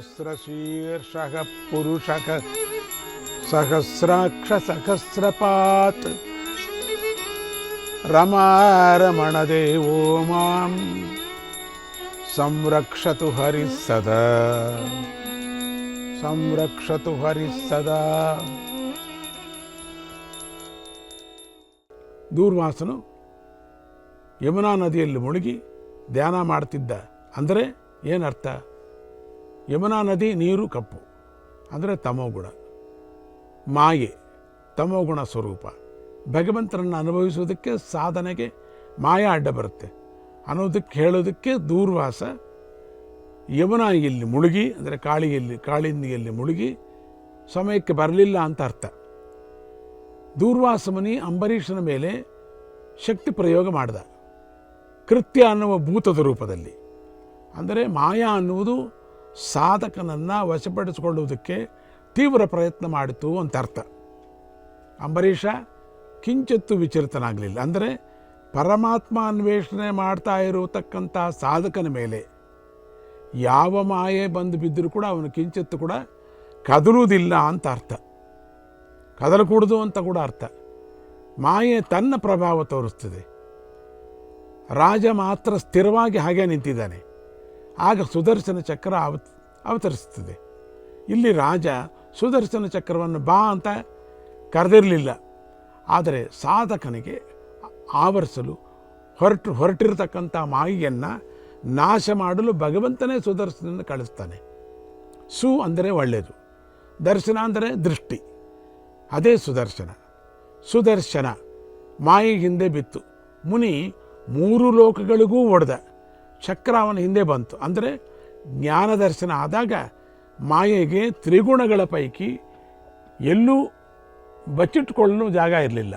सहस्रशीर्षः पुरुषः सहस्राक्षसहस्रपात् रमारमणदेवो मां संरक्षतु हरिः सदा संरक्षतु हरिः सदा ದೂರ್ವಾಸನು ಯಮುನಾ ನದಿಯಲ್ಲಿ ಮುಳುಗಿ ಧ್ಯಾನ ಮಾಡ್ತಿದ್ದ ಅಂದರೆ ಏನರ್ಥ ಯಮುನಾ ನದಿ ನೀರು ಕಪ್ಪು. ಅಂದರೆ ತಮೋಗುಣ ಮಾಯೆ ತಮೋಗುಣ ಸ್ವರೂಪ. ಭಗವಂತನನ್ನು ಅನುಭವಿಸುವುದಕ್ಕೆ ಸಾಧನೆಗೆ ಮಾಯ ಅಡ್ಡ ಬರುತ್ತೆ. ಅನ್ನೋದಕ್ಕೆ ಹೇಳೋದಕ್ಕೆ ದೂರ್ವಾಸ. ಇಲ್ಲಿ ಮುಳುಗಿ, ಅಂದರೆ ಕಾಳಿಯಲ್ಲಿ ಕಾಳಿಂದಿಯಲ್ಲಿ ಮುಳುಗಿ, ಸಮಯಕ್ಕೆ ಬರಲಿಲ್ಲ ಅಂತ ಅರ್ಥ. ದೂರ್ವಾಸಮುನಿ ಅಂಬರೀಷನ ಮೇಲೆ ಶಕ್ತಿ ಪ್ರಯೋಗ ಮಾಡಿದ. ಕೃತ್ಯ ಅನ್ನುವ ಭೂತದ ರೂಪದಲ್ಲಿ. ಅಂದರೆ ಮಾಯಾ ಅನ್ನುವುದು ಸಾಧಕನನ್ನು ವಶಪಡಿಸಿಕೊಳ್ಳುವುದಕ್ಕೆ ತೀವ್ರ ಪ್ರಯತ್ನ ಮಾಡಿತು ಅಂತ ಅರ್ಥ. ಅಂಬರೀಷ ಕಿಂಚಿತ್ತು ವಿಚಲಿತನಾಗಲಿಲ್ಲ. ಅಂದರೆ ಪರಮಾತ್ಮ ಅನ್ವೇಷಣೆ ಮಾಡ್ತಾ ಇರತಕ್ಕಂಥ ಸಾಧಕನ ಮೇಲೆ ಯಾವ ಮಾಯೆ ಬಂದು ಬಿದ್ದರೂ ಕೂಡ ಅವನು ಕಿಂಚಿತ್ತು ಕೂಡ ಕದಲುವುದಿಲ್ಲ ಅಂತ ಅರ್ಥ. ಕದಲಕೂಡದು ಅಂತ ಕೂಡ ಅರ್ಥ. ಮಾಯೆ ತನ್ನ ಪ್ರಭಾವ ತೋರಿಸ್ತದೆ. ರಾಜ ಮಾತ್ರ ಸ್ಥಿರವಾಗಿ ಹಾಗೆ ನಿಂತಿದ್ದಾನೆ. ಆಗ ಸುದರ್ಶನ ಚಕ್ರ ಅವತ್ ಅವತರಿಸ್ತದೆ ಇಲ್ಲಿ ರಾಜ ಸುದರ್ಶನ ಚಕ್ರವನ್ನು ಬಾ ಅಂತ ಕರೆದಿರಲಿಲ್ಲ. ಆದರೆ ಸಾಧಕನಿಗೆ ಆವರಿಸಲು ಹೊರಟು, ಹೊರಟಿರತಕ್ಕಂಥ ಮಾಯಿಯನ್ನು ನಾಶ ಮಾಡಲು ಭಗವಂತನೇ ಸುದರ್ಶನನ್ನು ಕಳಿಸ್ತಾನೆ. ಸು ಅಂದರೆ ಒಳ್ಳೆಯದು, ದರ್ಶನ ಅಂದರೆ ದೃಷ್ಟಿ. ಅದೇ ಸುದರ್ಶನ. ಸುದರ್ಶನ, ಮಾಯಿ ಹಿಂದೆ ಬಿತ್ತು. ಮುನಿ ಮೂರು ಲೋಕಗಳಿಗೂ ಒಡೆದ. ಚಕ್ರ ಅವನ ಹಿಂದೆ ಬಂತು. ಅಂದರೆ ಜ್ಞಾನ ದರ್ಶನ ಆದಾಗ ಮಾಯೆಗೆ ತ್ರಿಗುಣಗಳ ಪೈಕಿ ಎಲ್ಲೂ ಬಚ್ಚಿಟ್ಕೊಳ್ಳಲು ಜಾಗ ಇರಲಿಲ್ಲ.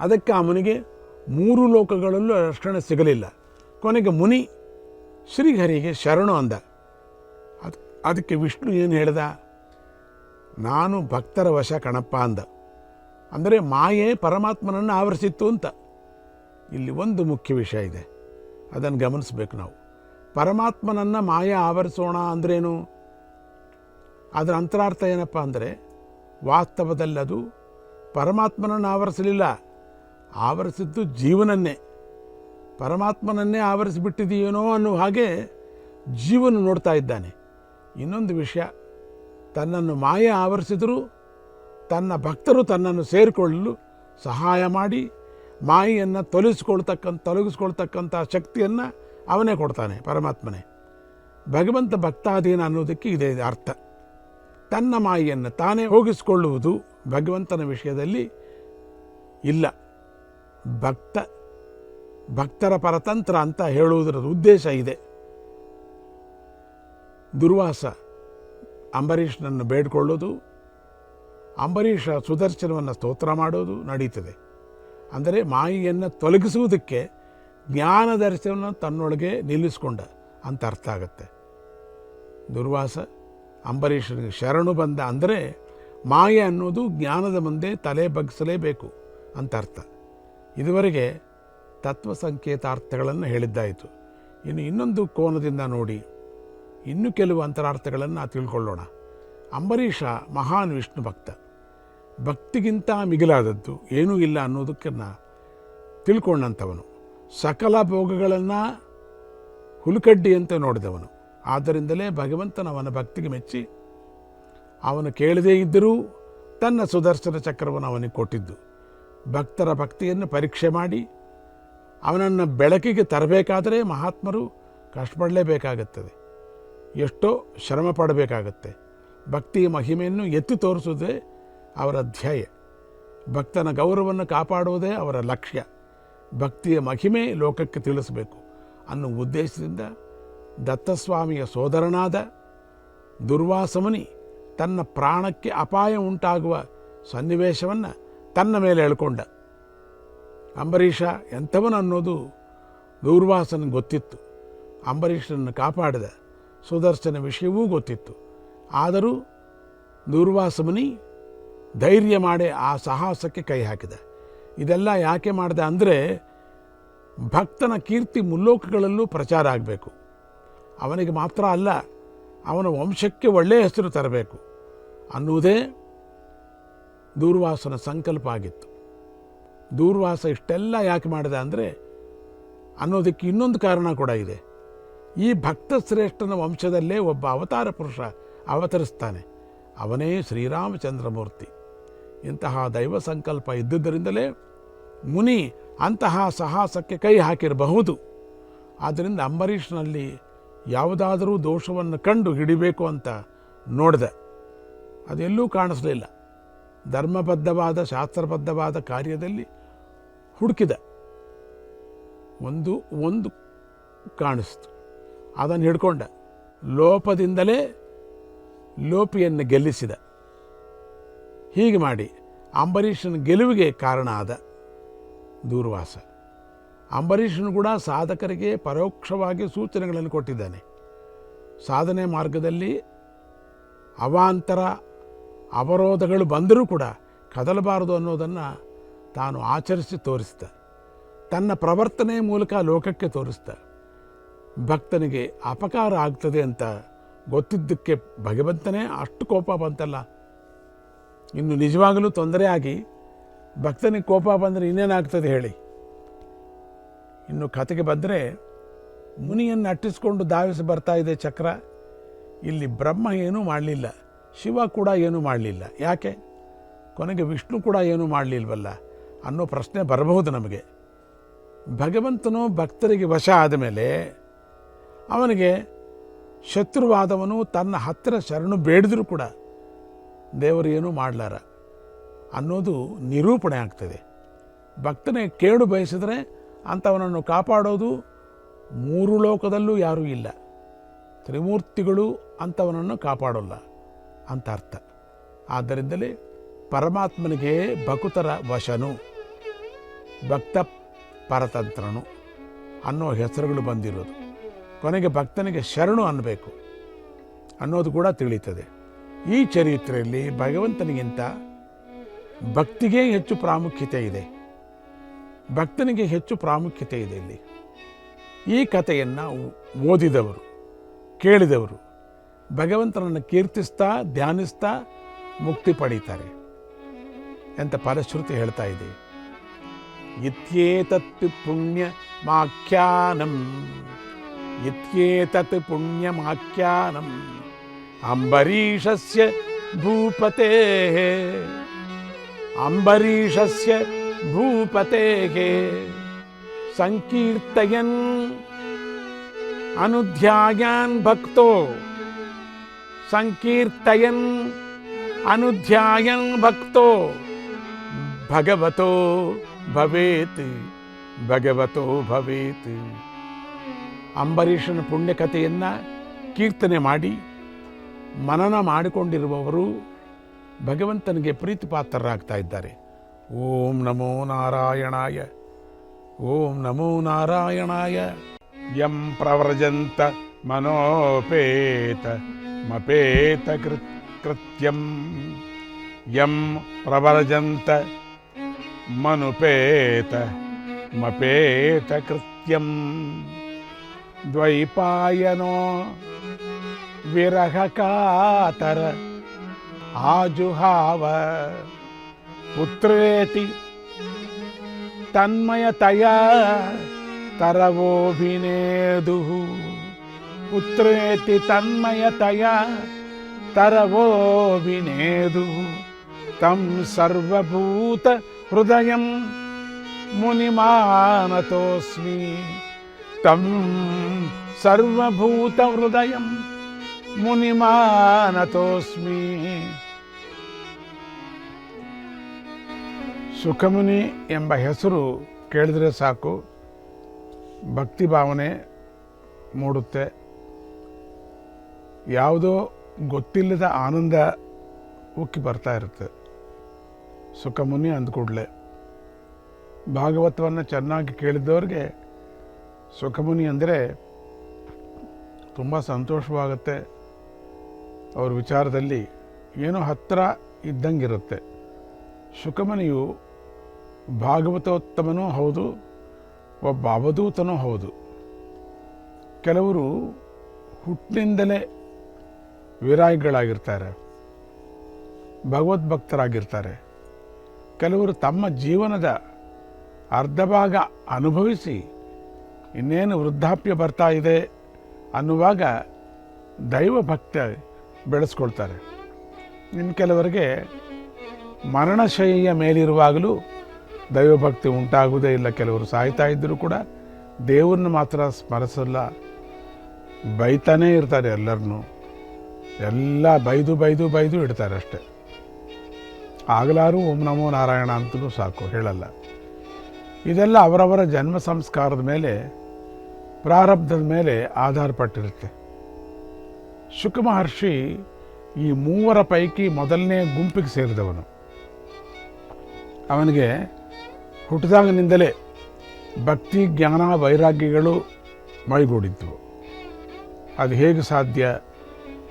ಅದಕ್ಕೆ ಆ ಮುನಿಗೆ ಮೂರು ಲೋಕಗಳಲ್ಲೂ ರಕ್ಷಣೆ ಸಿಗಲಿಲ್ಲ. ಕೊನೆಗೆ ಮುನಿ ಶ್ರೀಹರಿಗೆ ಶರಣು ಅಂದ. ಅದು, ಅದಕ್ಕೆ ವಿಷ್ಣು ಏನು ಹೇಳ್ದ? ನಾನು ಭಕ್ತರ ವಶ ಕಣಪ್ಪ ಅಂದ. ಅಂದರೆ ಮಾಯೆ ಪರಮಾತ್ಮನನ್ನು ಆವರಿಸಿತ್ತು ಅಂತ. ಇಲ್ಲಿ ಒಂದು ಮುಖ್ಯ ವಿಷಯ ಇದೆ. ಅದನ್ನು ಗಮನಿಸಬೇಕು ನಾವು. ಪರಮಾತ್ಮನನ್ನು ಮಾಯ ಆವರಿಸೋಣ ಅಂದ್ರೇನು? ಅದರ ಅಂತರಾರ್ಥ ಏನಪ್ಪ ಅಂದರೆ ವಾಸ್ತವದಲ್ಲಿ ಅದು ಪರಮಾತ್ಮನನ್ನು ಆವರಿಸಲಿಲ್ಲ. ಆವರಿಸಿದ್ದು ಜೀವನನ್ನೇ. ಪರಮಾತ್ಮನನ್ನೇ ಆವರಿಸಿಬಿಟ್ಟಿದೆಯೇನೋ ಅನ್ನೋ ಹಾಗೆ ಜೀವನ ನೋಡ್ತಾ ಇದ್ದಾನೆ. ಇನ್ನೊಂದು ವಿಷಯ, ತನ್ನನ್ನು ಮಾಯ ಆವರಿಸಿದರೂ ತನ್ನ ಭಕ್ತರು ತನ್ನನ್ನು ಸೇರಿಕೊಳ್ಳಲು ಸಹಾಯ ಮಾಡಿ ಮಾಯೆಯನ್ನು ತೊಲಗಿಸ್ಕೊಳ್ತಕ್ಕಂಥ ತೊಲಗಿಸ್ಕೊಳ್ತಕ್ಕಂಥ ಶಕ್ತಿಯನ್ನು ಅವನೇ ಕೊಡ್ತಾನೆ, ಪರಮಾತ್ಮನೇ. ಭಗವಂತ ಭಕ್ತಾಧೀನ ಅನ್ನೋದಕ್ಕೆ ಇದೇ ಅರ್ಥ. ತನ್ನ ಮಾಯೆಯನ್ನು ತಾನೇ ಹೋಗಿಸಿಕೊಳ್ಳುವುದು ಭಗವಂತನ ವಿಷಯದಲ್ಲಿ ಇಲ್ಲ. ಭಕ್ತ, ಭಕ್ತರ ಪರತಂತ್ರ ಅಂತ ಹೇಳುವುದರ ಉದ್ದೇಶ ಇದೆ. ದುರ್ವಾಸ ಅಂಬರೀಷ್ನನ್ನು ಬೇಡ್ಕೊಳ್ಳೋದು, ಅಂಬರೀಷ ಸುದರ್ಶನವನ್ನು ಸ್ತೋತ್ರ ಮಾಡೋದು ನಡೀತದೆ. ಅಂದರೆ ಮಾಯಿಯನ್ನು ತೊಲಗಿಸುವುದಕ್ಕೆ ಜ್ಞಾನ ದರ್ಶನವನ್ನು ತನ್ನೊಳಗೆ ನಿಲ್ಲಿಸ್ಕೊಂಡ ಅಂತ ಅರ್ಥ ಆಗುತ್ತೆ. ದುರ್ವಾಸ, ಅಂಬರೀಷನಿಗೆ ಶರಣು ಬಂದ ಅಂದರೆ ಮಾಯೆ ಅನ್ನೋದು ಜ್ಞಾನದ ಮುಂದೆ ತಲೆ ಬಗ್ಗಿಸಲೇಬೇಕು ಅಂತ ಅರ್ಥ. ಇದುವರೆಗೆ ತತ್ವ ಸಂಕೇತಾರ್ಥಗಳನ್ನು ಹೇಳಿದ್ದಾಯಿತು. ಇನ್ನು ಇನ್ನೊಂದು ಕೋನದಿಂದ ನೋಡಿ, ಇನ್ನು ಕೆಲವು ಅಂತರಾರ್ಥಗಳನ್ನು ತಿಳ್ಕೊಳ್ಳೋಣ. ಅಂಬರೀಷ ಮಹಾನ್ ವಿಷ್ಣು ಭಕ್ತ. ಭಕ್ತಿಗಿಂತ ಮಿಗಿಲಾದದ್ದು ಏನೂ ಇಲ್ಲ ಅನ್ನೋದಕ್ಕನ್ನು ತಿಳ್ಕೊಂಡಂಥವನು. ಸಕಲ ಭೋಗಗಳನ್ನು ಹುಲುಕಡ್ಡಿಯಂತೆ ನೋಡಿದವನು. ಆದ್ದರಿಂದಲೇ ಭಗವಂತನ ಅವನ ಭಕ್ತಿಗೆ ಮೆಚ್ಚಿ ಅವನು ಕೇಳದೇ ಇದ್ದರೂ ತನ್ನ ಸುದರ್ಶನ ಚಕ್ರವನ್ನು ಅವನಿಗೆ ಕೊಟ್ಟಿದ್ದು. ಭಕ್ತರ ಭಕ್ತಿಯನ್ನು ಪರೀಕ್ಷೆ ಮಾಡಿ ಅವನನ್ನು ಬೆಳಕಿಗೆ ತರಬೇಕಾದರೆ ಮಹಾತ್ಮರು ಕಷ್ಟಪಡಲೇಬೇಕಾಗುತ್ತದೆ. ಎಷ್ಟೋ ಶ್ರಮ ಪಡಬೇಕಾಗತ್ತೆ ಭಕ್ತಿಯ ಮಹಿಮೆಯನ್ನು ಎತ್ತಿ ತೋರಿಸುವುದೇ ಅವರ ಧ್ಯೇಯ. ಭಕ್ತನ ಗೌರವವನ್ನು ಕಾಪಾಡುವುದೇ ಅವರ ಲಕ್ಷ್ಯ. ಭಕ್ತಿಯ ಮಹಿಮೆ ಲೋಕಕ್ಕೆ ತಿಳಿಸಬೇಕು ಅನ್ನೋ ಉದ್ದೇಶದಿಂದ ದತ್ತಸ್ವಾಮಿಯ ಸೋದರನಾದ ದುರ್ವಾಸಮುನಿ ತನ್ನ ಪ್ರಾಣಕ್ಕೆ ಅಪಾಯ ಉಂಟಾಗುವ ಸನ್ನಿವೇಶವನ್ನು ತನ್ನ ಮೇಲೆ ಎಳ್ಕೊಂಡ. ಅಂಬರೀಷ ಎಂಥವನು ಅನ್ನೋದು ದುರ್ವಾಸನ ಗೊತ್ತಿತ್ತು. ಅಂಬರೀಷನನ್ನು ಕಾಪಾಡಿದ ಸುದರ್ಶನ ವಿಷಯವೂ ಗೊತ್ತಿತ್ತು. ಆದರೂ ದೂರ್ವಾಸಮುನಿ ಧೈರ್ಯ ಮಾಡಿ ಆ ಸಾಹಸಕ್ಕೆ ಕೈ ಹಾಕಿದ. ಇದೆಲ್ಲ ಯಾಕೆ ಮಾಡಿದೆ ಅಂದರೆ ಭಕ್ತನ ಕೀರ್ತಿ ಮುಲ್ಲೋಕಗಳಲ್ಲೂ ಪ್ರಚಾರ ಆಗಬೇಕು. ಅವನಿಗೆ ಮಾತ್ರ ಅಲ್ಲ, ಅವನ ವಂಶಕ್ಕೆ ಒಳ್ಳೆಯ ಹೆಸರು ತರಬೇಕು ಅನ್ನುವುದೇ ದೂರ್ವಾಸನ ಸಂಕಲ್ಪ ಆಗಿತ್ತು. ದೂರ್ವಾಸ ಇಷ್ಟೆಲ್ಲ ಯಾಕೆ ಮಾಡಿದ ಅಂದರೆ ಅನ್ನೋದಕ್ಕೆ ಇನ್ನೊಂದು ಕಾರಣ ಕೂಡ ಇದೆ. ಈ ಭಕ್ತ ಶ್ರೇಷ್ಠನ ವಂಶದಲ್ಲೇ ಒಬ್ಬ ಅವತಾರ ಪುರುಷ ಅವತರಿಸ್ತಾನೆ. ಅವನೇ ಶ್ರೀರಾಮಚಂದ್ರಮೂರ್ತಿ. ಇಂತಹ ದೈವ ಸಂಕಲ್ಪ ಇದ್ದುದರಿಂದಲೇ ಮುನಿ ಅಂತಹ ಸಾಹಸಕ್ಕೆ ಕೈ ಹಾಕಿರಬಹುದು. ಆದ್ದರಿಂದ ಅಂಬರೀಷ್ನಲ್ಲಿ ಯಾವುದಾದರೂ ದೋಷವನ್ನು ಕಂಡು ಹಿಡಿಬೇಕು ಅಂತ ನೋಡಿದೆ. ಅದೆಲ್ಲೂ ಕಾಣಿಸಲಿಲ್ಲ. ಧರ್ಮಬದ್ಧವಾದ, ಶಾಸ್ತ್ರಬದ್ಧವಾದ ಕಾರ್ಯದಲ್ಲಿ ಹುಡುಕಿದ. ಒಂದು ಒಂದು ಕಾಣಿಸ್ತು. ಅದನ್ನು ಹಿಡ್ಕೊಂಡ. ಲೋಪದಿಂದಲೇ ಲೋಪಿಯನ್ನು ಗೆಲ್ಲಿಸಿದ. ಹೀಗೆ ಮಾಡಿ ಅಂಬರೀಷನ ಗೆಲುವಿಗೆ ಕಾರಣ ಆದ ದೂರ್ವಾಸ. ಅಂಬರೀಷನು ಕೂಡ ಸಾಧಕರಿಗೆ ಪರೋಕ್ಷವಾಗಿ ಸೂಚನೆಗಳನ್ನು ಕೊಟ್ಟಿದ್ದಾನೆ. ಸಾಧನೆ ಮಾರ್ಗದಲ್ಲಿ ಅವಾಂತರ ಅವರೋಧಗಳು ಬಂದರೂ ಕೂಡ ಕದಲಬಾರದು ಅನ್ನೋದನ್ನು ತಾನು ಆಚರಿಸಿ ತೋರಿಸಿದ ತನ್ನ ಪ್ರವರ್ತನೆ ಮೂಲಕ ಲೋಕಕ್ಕೆ ತೋರಿಸ್ದ ಭಕ್ತನಿಗೆ ಅಪಕಾರ ಆಗ್ತದೆ ಅಂತ ಗೊತ್ತಿದ್ದಕ್ಕೆ ಭಗವಂತನೇ ಅಷ್ಟು ಕೋಪ ಬಂತಲ್ಲ. ಇನ್ನು ನಿಜವಾಗಲೂ ತೊಂದರೆ ಆಗಿ ಭಕ್ತನಿಗೆ ಕೋಪ ಬಂದರೆ ಇನ್ನೇನಾಗ್ತದೆ ಹೇಳಿ. ಇನ್ನು ಕತೆಗೆ ಬಂದರೆ ಮುನಿಯನ್ನು ಅಟ್ಟಿಸ್ಕೊಂಡು ಧಾವಿಸಿ ಬರ್ತಾ ಇದೆ ಚಕ್ರ. ಇಲ್ಲಿ ಬ್ರಹ್ಮ ಏನೂ ಮಾಡಲಿಲ್ಲ. ಶಿವ ಕೂಡ ಏನೂ ಮಾಡಲಿಲ್ಲ. ಯಾಕೆ? ಕೊನೆಗೆ ವಿಷ್ಣು ಕೂಡ ಏನೂ ಮಾಡಲಿಲ್ವಲ್ಲ? ಅನ್ನೋ ಪ್ರಶ್ನೆ ಬರಬಹುದು ನಮಗೆ. ಭಗವಂತನು ಭಕ್ತರಿಗೆ ವಶ ಆದಮೇಲೆ ಅವನಿಗೆ ಶತ್ರುವಾದವನು ತನ್ನ ಹತ್ತಿರ ಶರಣು ಬೇಡಿದರೂ ಕೂಡ ದೇವರು ಏನೂ ಮಾಡಲಾರ. ಅನ್ನೋದು ನಿರೂಪಣೆ ಆಗ್ತದೆ. ಭಕ್ತನೇ ಕೇಡು ಬಯಸಿದರೆ ಅಂಥವನನ್ನು ಕಾಪಾಡೋದು ಮೂರು ಲೋಕದಲ್ಲೂ ಯಾರೂ ಇಲ್ಲ. ತ್ರಿಮೂರ್ತಿಗಳು ಅಂಥವನನ್ನು ಕಾಪಾಡೋಲ್ಲ ಅಂತ ಅರ್ಥ. ಆದ್ದರಿಂದಲೇ ಪರಮಾತ್ಮನಿಗೆ ಭಕುತರ ವಶನು, ಭಕ್ತ ಪರತಂತ್ರನು ಅನ್ನೋ ಹೆಸರುಗಳು ಬಂದಿರೋದು. ಕೊನೆಗೆ ಭಕ್ತನಿಗೆ ಶರಣು ಅನ್ನಬೇಕು ಅನ್ನೋದು ಕೂಡ ತಿಳಿಯುತ್ತದೆ. ಈ ಚರಿತ್ರೆಯಲ್ಲಿ ಭಗವಂತನಿಗಿಂತ ಭಕ್ತಿಗೆ ಹೆಚ್ಚು ಪ್ರಾಮುಖ್ಯತೆ ಇದೆ. ಭಕ್ತನಿಗೆ ಹೆಚ್ಚು ಪ್ರಾಮುಖ್ಯತೆ ಇದೆ ಇಲ್ಲಿ. ಈ ಕಥೆಯನ್ನು ಓದಿದವರು, ಕೇಳಿದವರು, ಭಗವಂತನನ್ನು ಕೀರ್ತಿಸ್ತಾ, ಧ್ಯಾನಿಸ್ತಾ ಮುಕ್ತಿ ಪಡೀತಾರೆ. ಅಂತ ಪರಶ್ರುತಿ ಹೇಳ್ತಾ ಇದೆ. ಇತ್ಯೇತತ್ ಪುಣ್ಯ ಮಾಖ್ಯಾನಂ, ಇತ್ಯೇತತ್ ಪುಣ್ಯಮಾಖ್ಯಾನಂ ಅಂಬರೀಷಸ್ಯ ಭೂಪತೆ ಅಂಬರೀಷಸ್ಯ ಭೂಪತೆಗೆ ಸಂಕೀರ್ತಯನ್ ಅನುಧ್ಯಾಯಾನ್ ಭಕ್ತೋ ಸಂಕೀರ್ತಯನ್ ಅನುಧ್ಯಾಯನ್ ಭಕ್ತೋ ಭಗವತೋ ಭವೇತ್ ಭಗವತೋ ಭವೇತ್ ಅಂಬರೀಷನ ಪುಣ್ಯಕಥೆಯನ್ನು ಕೀರ್ತನೆ ಮಾಡಿ ಮನನ ಮಾಡಿಕೊಂಡಿರುವವರು ಭಗವಂತನಿಗೆ ಪ್ರೀತಿಪಾತ್ರರಾಗ್ತಾ ಇದ್ದಾರೆ. ಓಂ ನಮೋ ನಾರಾಯಣಾಯ, ಓಂ ನಮೋ ನಾರಾಯಣಾಯ. ಯಂ ಪ್ರವ್ರಜಂತ ಮನೋಪೇತ ಮಪೇತ ಕೃತ್ ಕೃತ್ಯಂ. ಯಂ ಪ್ರವ್ರಜಂತ ಮನುಪೇತ ಮಪೇತ ಕೃತ್ಯಂ. ದ್ವೈಪಾಯನೋ ವಿರಹಕಾತರ ಆಜುಹಾವ ಪುತ್ರೇತಿ ತನ್ಮಯತಯ ತರವೋಭಿನೇದು ಪುತ್ರೇತಿ ತನ್ಮಯತಯ ತರವೋಭಿನೇದು ತಂ ಸರ್ವಭೂತ ಹೃದಯಂ ಮುನಿಮಾನತೋಸ್ಮಿ ತಂ ಸರ್ವಭೂತ ಹೃದಯಂ ಮುನಿಮಾನತೋಸ್ಮಿ ಸುಖಮುನಿ ಎಂಬ ಹೆಸರು ಕೇಳಿದರೆ ಸಾಕು. ಭಕ್ತಿ ಭಾವನೆ ಮೂಡುತ್ತೆ. ಯಾವುದೋ ಗೊತ್ತಿಲ್ಲದ ಆನಂದ ಉಕ್ಕಿ ಬರ್ತಾ ಇರುತ್ತೆ. ಸುಖಮುನಿ ಅಂದ್ಕೂಡಲೇ ಭಾಗವತವನ್ನು ಚೆನ್ನಾಗಿ ಕೇಳಿದವ್ರಿಗೆ ಸುಖಮುನಿ ಅಂದರೆ ತುಂಬ ಸಂತೋಷವಾಗುತ್ತೆ. ಅವ್ರ ವಿಚಾರದಲ್ಲಿ ಏನೋ ಹತ್ತಿರ ಇದ್ದಂಗಿರುತ್ತೆ. ಶುಕಮನಿಯು ಭಾಗವತೋತ್ತಮನೂ ಹೌದು, ಒಬ್ಬ ಅವಧೂತನೂ ಹೌದು. ಕೆಲವರು ಹುಟ್ಟಿನಿಂದಲೇ ವಿರಾಯಿಗಳಾಗಿರ್ತಾರೆ, ಭಗವದ್ಭಕ್ತರಾಗಿರ್ತಾರೆ. ಕೆಲವರು ತಮ್ಮ ಜೀವನದ ಅರ್ಧ ಭಾಗ ಅನುಭವಿಸಿ ಇನ್ನೇನು ವೃದ್ಧಾಪ್ಯ ಬರ್ತಾ ಇದೆ ಅನ್ನುವಾಗ ದೈವ ಭಕ್ತಿ ಬೆಳೆಸ್ಕೊಳ್ತಾರೆ. ಇನ್ನು ಕೆಲವರಿಗೆ ಮರಣಶೈಲಿಯ ಮೇಲಿರುವಾಗಲೂ ದೈವಭಕ್ತಿ ಉಂಟಾಗುವುದೇ ಇಲ್ಲ. ಕೆಲವರು ಸಾಯ್ತಾ ಇದ್ದರೂ ಕೂಡ ದೇವ್ರನ್ನ ಮಾತ್ರ ಸ್ಮರಿಸಲ್ಲ. ಬೈತಾನೇ ಇರ್ತಾರೆ ಎಲ್ಲರನ್ನೂ. ಎಲ್ಲ ಬೈದು ಬೈದು ಬೈದು ಇಡ್ತಾರೆ ಅಷ್ಟೆ. ಆಗಲಾರು ಓಂ ನಮೋ ನಾರಾಯಣ ಅಂತಲೂ ಸಾಕು, ಹೇಳಲ್ಲ. ಇದೆಲ್ಲ ಅವರವರ ಜನ್ಮ ಸಂಸ್ಕಾರದ ಮೇಲೆ, ಪ್ರಾರಬ್ಧದ ಮೇಲೆ ಆಧಾರಪಟ್ಟಿರುತ್ತೆ. ಶುಕ ಮಹರ್ಷಿ ಈ ಮೂವರ ಪೈಕಿ ಮೊದಲನೇ ಗುಂಪಿಗೆ ಸೇರಿದವನು. ಅವನಿಗೆ ಹುಟ್ಟಿದಾಗಿನಿಂದಲೇ ಭಕ್ತಿ, ಜ್ಞಾನ, ವೈರಾಗ್ಯಗಳು ಮೈಗೂಡಿದ್ವು. ಅದು ಹೇಗೆ ಸಾಧ್ಯ?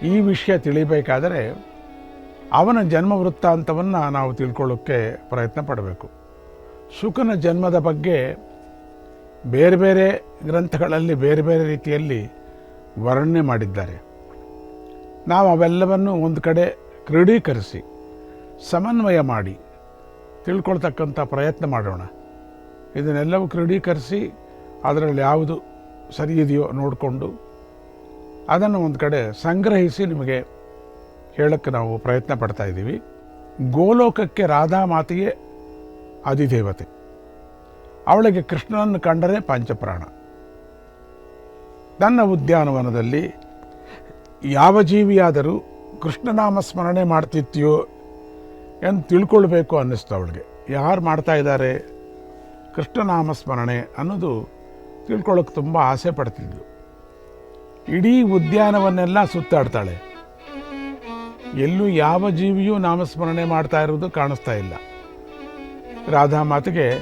ಈ ವಿಷಯ ತಿಳಿಬೇಕಾದರೆ ಅವನ ಜನ್ಮ ವೃತ್ತಾಂತವನ್ನು ನಾವು ತಿಳ್ಕೊಳ್ಳೋಕ್ಕೆ ಪ್ರಯತ್ನ ಪಡಬೇಕು. ಶುಕನ ಜನ್ಮದ ಬಗ್ಗೆ ಬೇರೆ ಬೇರೆ ಗ್ರಂಥಗಳಲ್ಲಿ, ಬೇರೆ ಬೇರೆ ರೀತಿಯಲ್ಲಿ ವರ್ಣನೆ ಮಾಡಿದ್ದಾರೆ. ನಾವು ಅವೆಲ್ಲವನ್ನು ಒಂದು ಕಡೆ ಕ್ರೋಢೀಕರಿಸಿ ಸಮನ್ವಯ ಮಾಡಿ ತಿಳ್ಕೊಳ್ತಕ್ಕಂಥ ಪ್ರಯತ್ನ ಮಾಡೋಣ. ಇದನ್ನೆಲ್ಲವೂ ಕ್ರೋಢೀಕರಿಸಿ ಅದರಲ್ಲಿ ಯಾವುದು ಸರಿ ಇದೆಯೋ ನೋಡಿಕೊಂಡು ಅದನ್ನು ಒಂದು ಕಡೆ ಸಂಗ್ರಹಿಸಿ ನಿಮಗೆ ಹೇಳೋಕ್ಕೆ ನಾವು ಪ್ರಯತ್ನ ಪಡ್ತಾ ಇದ್ದೀವಿ. ಗೋಲೋಕಕ್ಕೆ ರಾಧಾ ಮಾತೆಯೇ ಅಧಿದೇವತೆ. ಅವಳಿಗೆ ಕೃಷ್ಣನನ್ನು ಕಂಡರೆ ಪಂಚಪ್ರಾಣ. ತನ್ನ ಉದ್ಯಾನವನದಲ್ಲಿ ಯಾವ ಜೀವಿಯಾದರೂ ಕೃಷ್ಣನಾಮ ಸ್ಮರಣೆ ಮಾಡ್ತಿತ್ಯೋ ಎಂದು ತಿಳ್ಕೊಳ್ಬೇಕು ಅನ್ನಿಸ್ತು ಅವಳಿಗೆ. ಯಾರು ಮಾಡ್ತಾ ಇದ್ದಾರೆ? ಕೃಷ್ಣನಾಮ ಸ್ಮರಣೆ ಅನ್ನೋದು ತಿಳ್ಕೊಳ್ಳೋಕೆ ತುಂಬ ಆಸೆ ಪಡ್ತಿದ್ಲು. ಇಡೀ ಉದ್ಯಾನವನ್ನೆಲ್ಲ ಸುತ್ತಾಡ್ತಾಳೆ. ಎಲ್ಲೂ ಯಾವ ಜೀವಿಯೂ ನಾಮಸ್ಮರಣೆ ಮಾಡ್ತಾ ಇರೋದು ಕಾಣಿಸ್ತಾ ಇಲ್ಲ. ರಾಧಾ ಮಾತಿಗೆ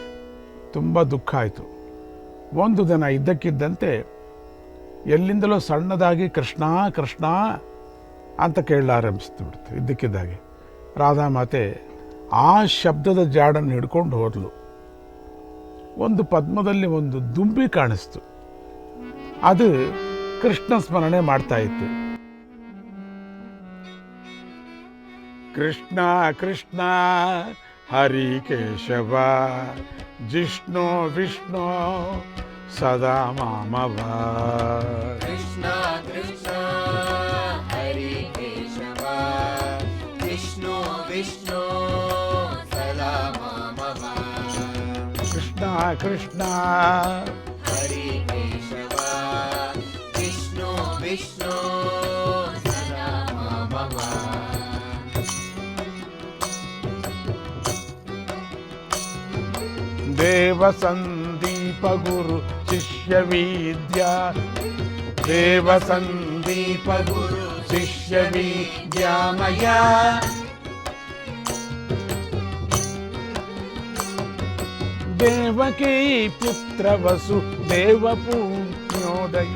ತುಂಬ ದುಃಖ ಆಯಿತು. ಒಂದು ದಿನ ಇದ್ದಕ್ಕಿದ್ದಂತೆ ಎಲ್ಲಿಂದಲೋ ಸಣ್ಣದಾಗಿ ಕೃಷ್ಣ ಕೃಷ್ಣ ಅಂತ ಕೇಳಲಾರಂಭಿಸ್ತು ಬಿಡ್ತು, ಇದ್ದಕ್ಕಿದ್ದಾಗೆ. ರಾಧಾ ಮಾತೆ ಆ ಶಬ್ದದ ಜಾಡನ್ನು ಹಿಡ್ಕೊಂಡು ಹೋದ್ಲು. ಒಂದು ಪದ್ಮದಲ್ಲಿ ಒಂದು ದುಂಬಿ ಕಾಣಿಸ್ತು. ಅದು ಕೃಷ್ಣ ಸ್ಮರಣೆ ಮಾಡ್ತಾ ಇತ್ತು. ಕೃಷ್ಣ ಕೃಷ್ಣ, ಹರಿ ಕೇಶವ, ಜಿಷ್ಣು, ವಿಷ್ಣು सदा मामभा कृष्णा कृष्णा केशव। विष्णु विष्णु सदा मामभा कृष्णा कृष्णा। हरे केशव। विष्णु शिष्य विद्या देव सन्दीप गुरु शिष्य विद्या मया देवकी पुत्र वसु देवपुण्योदय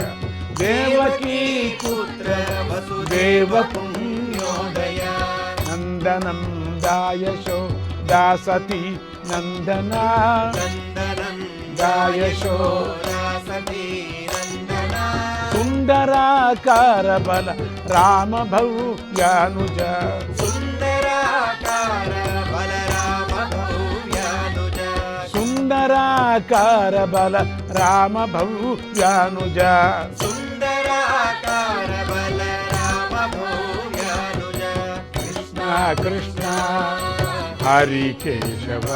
देवकी पुत्र वसु देवपुण्योदय नन्दनं दायशो दासति नन्दना ఛాయశో సుందరాకార బల రామ భవ్యానుజ సుందరాకార బల రామ భవ్యానుజ కృష్ణ కృష్ణ. హరి కేశవ.